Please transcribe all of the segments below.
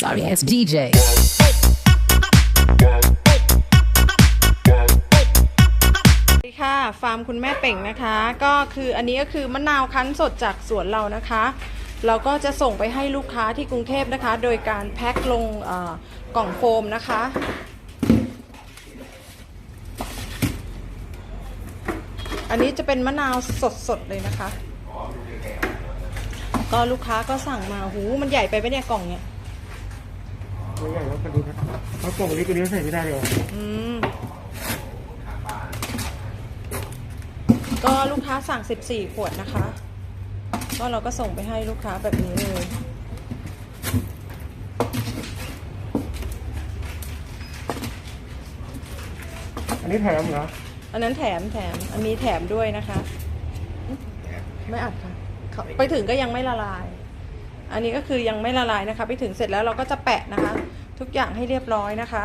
Sorry ass DJ. สวัสดีค่ะฟาร์มคุณแม่เป่งนะคะ ก็คืออันนี้ก็คือมะนาวคั้นสดจากสวนเรานะคะ เราก็จะส่งไปให้ลูกค้าที่กรุงเทพนะคะ โดยการแพ็คลงกล่องโฟมนะคะ อันนี้จะเป็นมะนาวสดๆเลยนะคะ ก็ลูกค้าก็สั่งมาหูมันใหญ่ไปไหมเนี่ยกล่องเนี่ย ตัวใหญ่แล้วพอดีนะเอากล่องเล็กกว่านี้ใส่ไม่ได้เลยเหรออืมก็ลูกค้าสั่ง 14 ขวดนะคะก็เราก็ส่งไปให้ลูกค้าแบบนี้เลย อันนี้แถมเหรออันนั้นแถมแถมอันนี้แถมด้วยนะคะ ไม่อัดค่ะเขาไปถึงก็ยังไม่ละลาย อันนี้ก็คือยังไม่ละลายนะคะ ไปถึงเสร็จแล้วเราก็จะแปะนะคะ ทุกอย่างให้เรียบร้อยนะคะ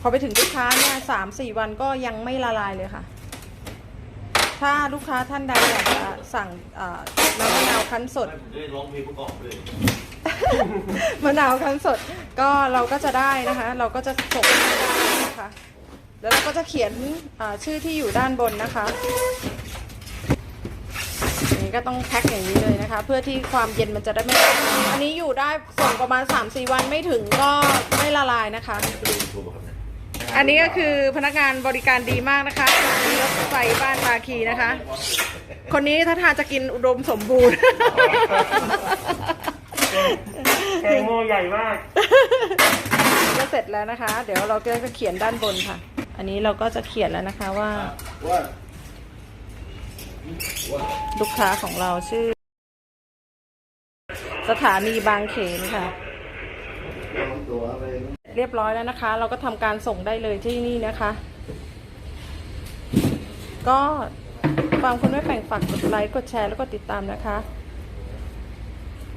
พอไปถึงลูกค้าเนี่ยสามสี่วันก็ยังไม่ละลายเลยค่ะ ถ้าลูกค้าท่านใดอยากจะสั่งเอ่อน้ำมะนาวคั้นสดมะได้ร้องเพลงประกอบด้วยมะนาวคั้นสดก็เราก็จะได้นะคะ เราก็จะส่งได้นะคะ แล้วเราก็จะเขียนชื่อที่อยู่ด้านบนนะคะ นนี้ก็ต้องแพ็คอย่างนี้เลยนะคะ เพื่อที่ความเย็นมันจะได้ไม่อันนี้อยู่ได้ส่งประมาณ 3-4 วันไม่ถึงก็ไม่ละลายนะคะ อันนี้ก็คือพนักงานบริการดีมากนะคะสถานีรถไฟบ้านตาคีนะคะ คนนี้ถ้าทางจะกินอุดมสมบูรณ์แกงโม่ใหญ่มากก็เสร็จแล้วนะคะ เดี๋ยวเราก็จะเขียนด้านบนค่ะ อันนี้เราก็จะเขียนแล้วนะคะว่า ลูกค้าของเราชื่อ สถานีบางเขนค่ะ เรียบร้อยแล้วนะคะ เราก็ทำการส่งได้เลยที่นี่นะคะ ก็ฟาร์มคุณไม่แป่งฝากกดไลค์กดแชร์แล้วก็ติดตามนะคะ